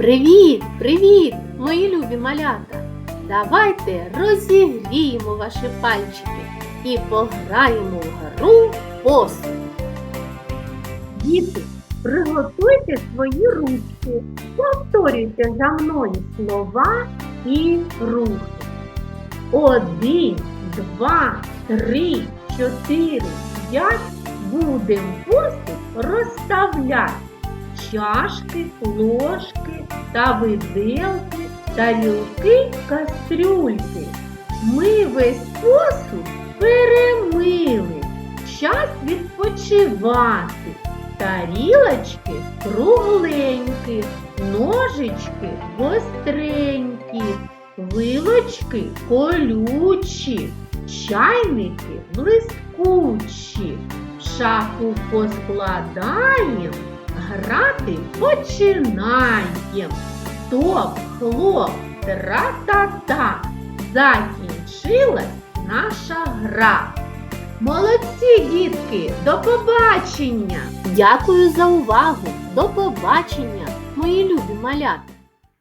Привіт, привіт, мої любі малята! Давайте розігріємо ваші пальчики і пограємо в гру посуд. Діти, приготуйте свої ручки, повторюйте за мною слова і рухи. Один, два, три, чотири, п'ять. Будем посуд розставляти. Чашки, ложки та виделки, тарілки, кастрюльки. Ми весь посуд перемили. Час відпочивати. Тарілочки кругленькі, ножички гостренькі, вилочки колючі, чайники блискучі. В шафу поскладаєм, грати починаєм. Топ, хлоп, тра-та-та. Закінчилась наша гра. Молодці, дітки, до побачення! Дякую за увагу! До побачення, мої любі малята!